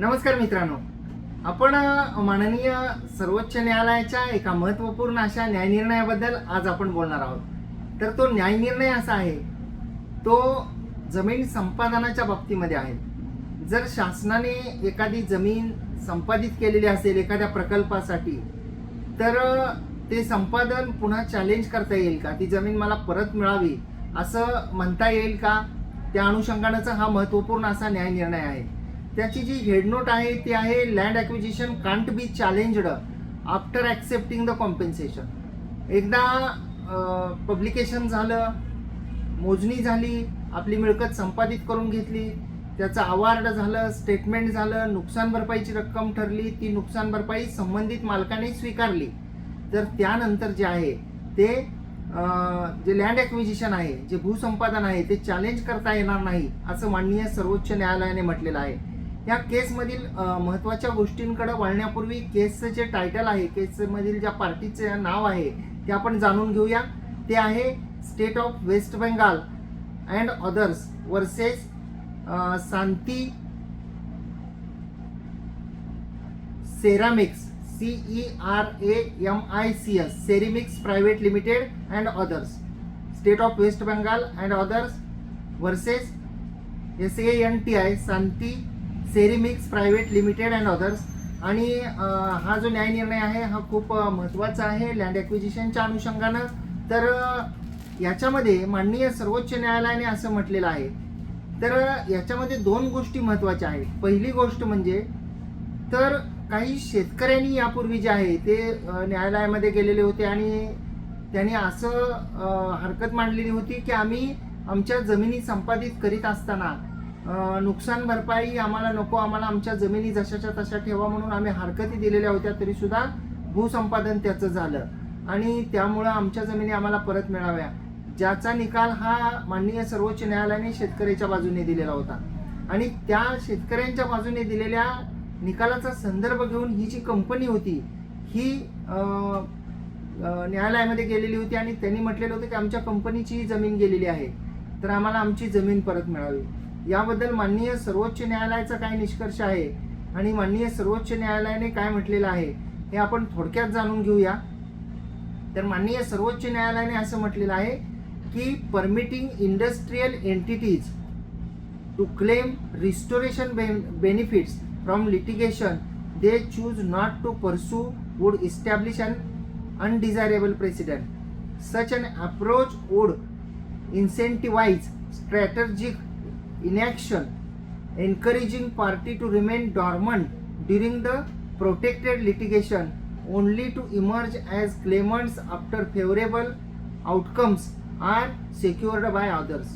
नमस्कार मित्रांनो. आपण माननीय सर्वोच्च न्यायालयाच्या एका महत्त्वपूर्ण अशा न्यायनिर्णयाबद्दल आज आपण बोलणार आहोत. तर तो न्यायनिर्णय असा आहे तो जमीन संपादनाच्या बाबतीमध्ये आहे. जर शासनाने एखादी जमीन संपादित केलेली असेल एखाद्या प्रकल्पासाठी तर ते संपादन पुन्हा चॅलेंज करता येईल का? ती जमीन मला परत मिळावी असं म्हणता येईल का? त्या अनुषंगानेचा हा महत्त्वपूर्ण असा न्यायनिर्णय आहे. त्याची जी हेडनोट आहे ती आहे land acquisition can't be challenged after accepting the compensation एकदा पब्लिकेशन झालं मोजणी झाली आपली मिळकत संपादित करून घेतली त्याचं अवॉर्ड झालं स्टेटमेंट झालं नुकसान भरपाईची रक्कम ठरली ती नुकसान भरपाई संबंधित मालकाने स्वीकारली. तर त्यानंतर जे आहे ते जे लँड ॲक्विजिशन आहे जे भूसंपादन आहे ते चॅलेंज करता येणार नाही असं माननीय सर्वोच्च न्यायालयाने म्हटलेलं आहे. या केसमधील महत्त्वाच्या गोष्टींकडे वळण्यापूर्वी केसचं जे टायटल आहे केसमधील ज्या पार्टीचे नाव आहे ते आपण जाणून घेऊया. ते आहे state of West Bengal and others versus Shanti ceramics C E R A M I C S ceramics private limited and others state of West Bengal and others versus S A N T I Shanti ceramics private limited and others आणि हा जो न्याय निर्णय आहे हा खूप महत्त्वाचा आहे. लँड ॲक्विजिशनच्या अनुषंगानं. तर याच्यामध्ये माननीय सर्वोच्च न्यायालयाने असं म्हटलेलं आहे. तर याच्यामध्ये दोन गोष्टी महत्त्वाच्या आहेत. पहिली गोष्ट म्हणजे तर काही शेतकऱ्यांनी यापूर्वी जे आहे ते न्यायालयामध्ये गेलेले होते आणि त्यांनी असं हरकत मांडलेली होती की आम्ही आमच्या जमिनी संपादित करीत असताना नुकसान भरपाई आम्हाला नको आम्हाला आमच्या जमिनी जशाच्या तशा ठेवा म्हणून आम्ही हरकती दिलेल्या होत्या तरीसुद्धा भूसंपादन त्याचं झालं. आणि त्यामुळं आमच्या जमिनी आम्हाला परत मिळाव्या. ज्याचा निकाल हा माननीय सर्वोच्च न्यायालयाने शेतकऱ्याच्या बाजूने दिलेला होता. आणि त्या शेतकऱ्यांच्या बाजूने दिलेल्या निकालाचा संदर्भ घेऊन ही जी कंपनी होती ही न्यायालयामध्ये गेलेली होती आणि त्यांनी म्हटलेलं होतं की आमच्या कंपनीची ही जमीन गेलेली आहे. तर आम्हाला आमची जमीन परत मिळावी. याबद्दल माननीय सर्वोच्च न्यायालयाचा काय निष्कर्ष आहे आणि माननीय सर्वोच्च न्यायालयाने काय म्हटलेलं आहे हे आपण थोडक्यात जाणून घेऊया. तर माननीय सर्वोच्च न्यायालयाने असं म्हटलेलं आहे की permitting industrial entities to claim restoration benefits from litigation they choose not to pursue would establish an undesirable precedent such an approach would incentivize strategic inaction, encouraging party to remain dormant during the protected litigation only to emerge as claimants after favorable outcomes are secured by others.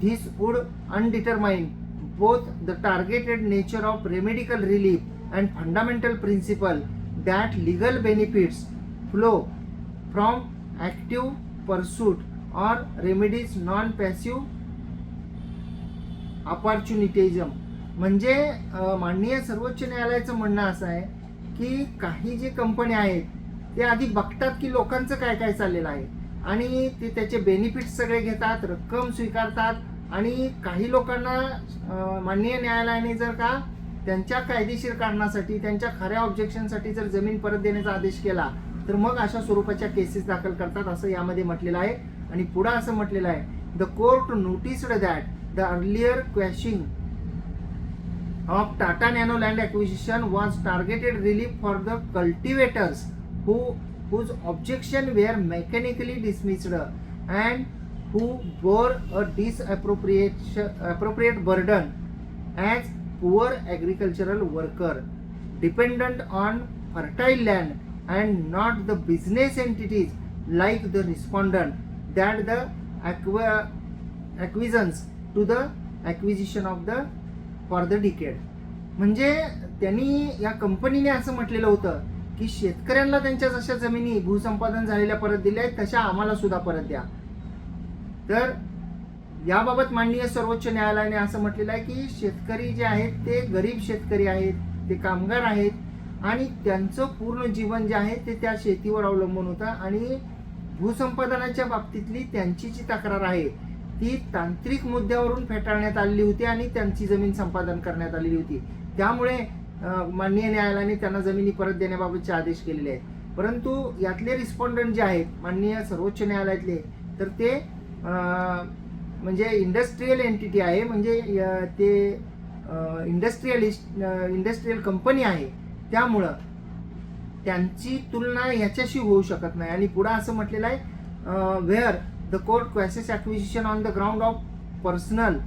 This would undetermine both the targeted nature of remedial relief and fundamental principle that legal benefits flow from active pursuit or remedies non-passive opportunism म्हणजे माननीय सर्वोच्च न्यायालयाचं म्हणणं असं आहे की काही जे कंपन्या आहेत ते आधी बघतात की लोकांचं काय काय चाललेलं आहे. आणि ते त्याचे बेनिफिट्स सगळे घेतात रक्कम स्वीकारतात आणि काही लोकांना माननीय न्यायालयाने जर का त्यांच्या कायदेशीर कारणासाठी त्यांच्या खऱ्या ऑब्जेक्शनसाठी जर जमीन परत देण्याचा आदेश केला तर मग अशा स्वरूपाच्या केसेस दाखल करतात असं यामध्ये म्हटलेलं आहे. आणि पुढं असं म्हटलेलं आहे. The court noticed that The earlier question of Tata Nano land acquisition was targeted relief for the cultivators who whose objection were mechanically dismissed and who bore a disappropriate appropriate burden as poor agricultural worker dependent on fertile land and not the business entities like the respondent that the acquisitions to the acquisition of the for the decade म्हणजे त्यांनी या कंपनीने असं म्हटलेलं होतं की शेतकऱ्यांना त्यांच्या जशा जमिनी भूसंपादन झालेल्या परत दिल्या आहेत तशा आम्हाला सुद्धा परत द्या. तर याबाबत माननीय सर्वोच्च न्यायालयाने असं म्हटलेलं आहे की शेतकरी जे आहेत ते गरीब शेतकरी आहेत ते कामगार आहेत आणि त्यांचं पूर्ण जीवन जे आहे ते त्या शेतीवर अवलंबून होतं आणि भूसंपादनाच्या बाबतीतली त्यांची जी तक्रार आहे ती तांत्रिक मुद्द्यावरून फेटाळण्यात आलेली होती आणि त्यांची जमीन संपादन करण्यात आलेली होती. त्यामुळे माननीय न्यायालयाने त्यांना जमिनी परत देण्याबाबतचे आदेश केलेले आहेत. परंतु यातले रिस्पॉन्डंट जे आहेत माननीय सर्वोच्च न्यायालयातले तर ते म्हणजे इंडस्ट्रीयल एंटिटी आहे म्हणजे ते इंडस्ट्रीयलिस्ट इंडस्ट्रीयल कंपनी आहे. त्यामुळं त्यांची तुलना ह्याच्याशी होऊ शकत नाही. आणि पुढं असं म्हटलेलं आहे where the court quashes acquisition on the ground of personal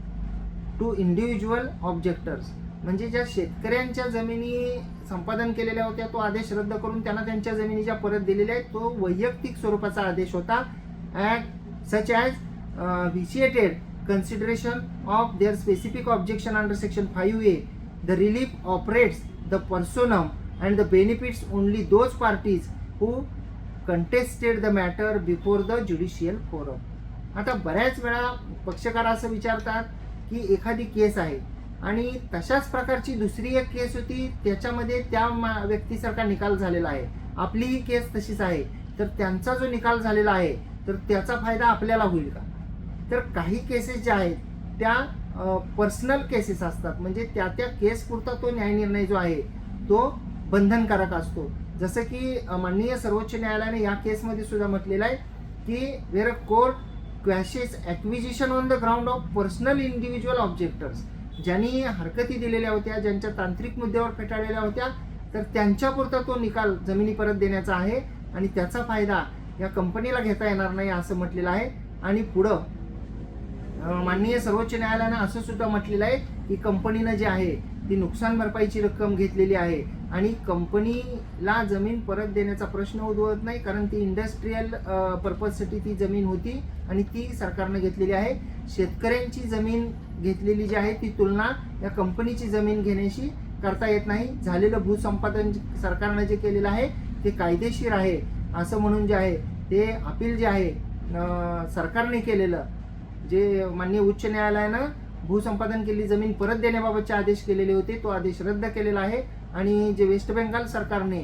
to individual objectors. म्हणजे ज्या शेतकऱ्यांच्या जमिनी संपादन केलेल्या होत्या तो आदेश रद्द करून त्यांना त्यांच्या जमिनी ज्या परत दिलेल्या आहेत. तो वैयक्तिक स्वरूपाचा आदेश होता. At such as vitiated consideration of their specific objection under section five A the relief operates the personam and the benefits only those parties who contested the matter before the judicial forum आता बऱ्याच वेळा पक्षकार असं विचारतात की एखादी केस आहे आणि तशाच प्रकारची दुसरी एक केस होती त्याच्यामध्ये त्या मा- व्यक्तीसारखा निकाल झालेला आहे. आपली ही केस तशीच आहे. तर त्यांचा जो निकाल झालेला आहे तर त्याचा फायदा आपल्याला होईल का? तर काही केसेस ज्या आहेत त्या पर्सनल केसेस असतात. म्हणजे त्या त्या केसपुरता तो न्यायनिर्णय जो आहे तो बंधनकारक असतो. जसं की माननीय सर्वोच्च न्यायालयाने या केसमध्ये सुद्धा म्हटलेलं आहे की where a court quashes acquisition on the ground of personal individual objectors ज्यांनी हरकती दिलेल्या होत्या ज्यांच्या तांत्रिक मुद्द्यावर फेटाळलेल्या होत्या तर त्यांच्यापुरता तो निकाल जमिनी परत देण्याचा आहे आणि त्याचा फायदा या कंपनीला घेता येणार नाही असं म्हटलेलं आहे. आणि पुढं माननीय सर्वोच्च न्यायालयानं असं सुद्धा म्हटलेलं आहे की कंपनीनं जे आहे ती नुकसान भरपाईची रक्कम घेतलेली आहे. आणि कंपनीला जमीन परत देण्याचा प्रश्न उद्भवत नाही कारण ती इंडस्ट्रीयल पर्पजसाठी ती जमीन होती आणि ती सरकारनं घेतलेली आहे. शेतकऱ्यांची जमीन घेतलेली जी आहे ती तुलना या कंपनीची जमीन घेण्याशी करता येत नाही. झालेलं भूसंपादन सरकारनं जे केलेलं आहे ते कायदेशीर आहे. असं म्हणून जे आहे ते अपील जे आहे सरकारने केलेलं जे माननीय उच्च न्यायालयानं भूसंपादन केलेली जमीन परत देण्याबाबतचे आदेश केलेले होते. तो आदेश रद्द केलेला आहे. आणि जे वेस्ट बेंगाल सरकारने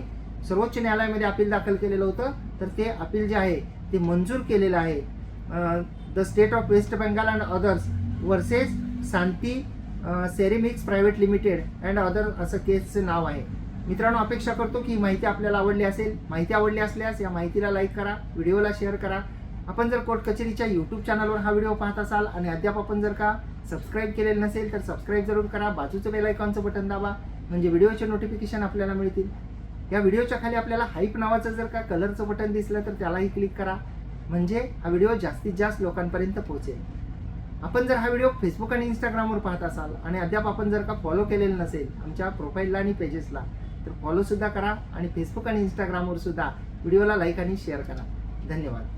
सर्वोच्च न्यायालयामध्ये अपील दाखल केलेलं होतं तर ते अपील जे आहे ते मंजूर केलेलं आहे. The state of West Bengal and others versus Shanti Ceramics Private Limited and other असं केसचं नाव आहे. मित्रांनो अपेक्षा करतो की माहिती आपल्याला आवडली असेल माहिती आवडली असल्यास या माहितीला लाईक करा व्हिडिओला शेअर करा. आपण जर कोर्ट कचेरीच्या यूट्यूब चॅनलवर हा व्हिडिओ पाहत असाल आणि अद्याप आपण जर का सबस्क्राईब केलेलं नसेल तर सबस्क्राईब जरूर करा. बाजूचं बेल आयकॉनचं बटन दाबा म्हणजे व्हिडिओचे नोटिफिकेशन आपल्याला मिळतील. या व्हिडिओच्या खाली आपल्याला हाईप नावाचं जर का कलरचं बटन दिसलं तर त्यालाही क्लिक करा. म्हणजे हा व्हिडिओ जास्तीत जास्त लोकांपर्यंत पोहोचेल. आपण जर हा व्हिडिओ फेसबुक आणि इंस्टाग्रामवर पाहत असाल आणि अद्याप आपण जर का फॉलो केलेलं नसेल आमच्या प्रोफाईलला आणि पेजेसला तर फॉलोसुद्धा करा आणि फेसबुक आणि इंस्टाग्रामवर सुद्धा व्हिडिओला लाईक आणि शेअर करा. धन्यवाद.